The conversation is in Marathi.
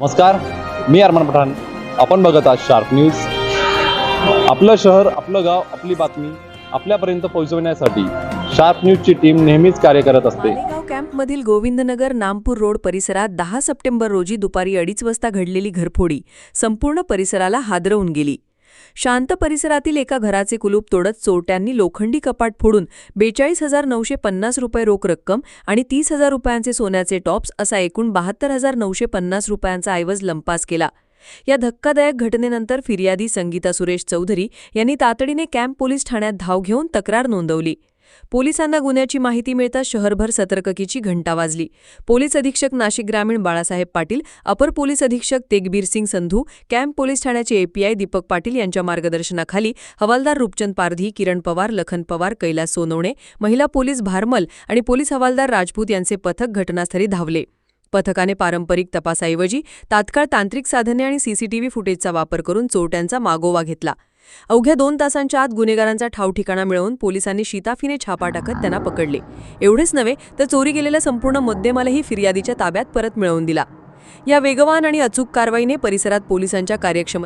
नमस्कार मी अरमान पठाण. आपण बघत आहात शार्प न्यूज आपलं शहर आपलं गाव आपली बातमी आपल्यापर्यंत पोहोचवण्यासाठी शार्प न्यूजची टीम नेहमीच कार्य करत असते. कॅम्पमधील गोविंदनगर नामपूर रोड परिसरात दहा सप्टेंबर रोजी दुपारी अडीच वाजता घडलेली घरफोडी संपूर्ण परिसराला हादरवून गेली. शांत परिसरातील एका घराचे कुलूप तोडत चोरट्यांनी लोखंडी कपाट फोडून बेचाळीस हजार नऊशे पन्नास रुपये रोख रक्कम आणि तीस हजार रुपयांचे सोन्याचे टॉप्स असा एकूण बहात्तर हजार नऊशे पन्नास रुपयांचा ऐवज लंपास केला. या धक्कादायक घटनेनंतर फिर्यादी संगीता सुरेश चौधरी यांनी तातडीने कॅम्प पोलीस ठाण्यात धाव घेऊन तक्रार नोंदवली. पोलिसांना गुन्ह्याची माहिती मिळताच शहरभर सतर्ककीची घंटा वाजली. पोलीस अधीक्षक नाशिक ग्रामीण बाळासाहेब पाटील अपर पोलीस अधीक्षक तेगबीर सिंग संधू कॅम्प पोलीस ठाण्याचे एपीआय दीपक पाटील यांच्या मार्गदर्शनाखाली हवालदार रूपचंद पारधी किरण पवार लखन पवार कैलास सोनवणे महिला पोलीस भारमल आणि पोलीस हवालदार राजपूत यांचे पथक घटनास्थळी धावले. पथकाने पारंपरिक तपासाऐवजी तात्काळ तांत्रिक साधने आणि सीसीटीव्ही फुटेजचा वापर करून चोरट्यांचा मागोवा घेतला. अवघ्या दोन तासांच्या आत गुन्हेगारांचा ठावठिकाणा मिळवून पोलिसांनी शिताफीने छापा टाकत त्यांना पकडले. एवढेच नव्हे तर चोरी गेलेला संपूर्ण मुद्देमालही फिर्यादीच्या ताब्यात परत मिळवून दिला. या वेगवान आणि अचूक कारवाईने परिसरात पोलिसांच्या कार्यक्षमता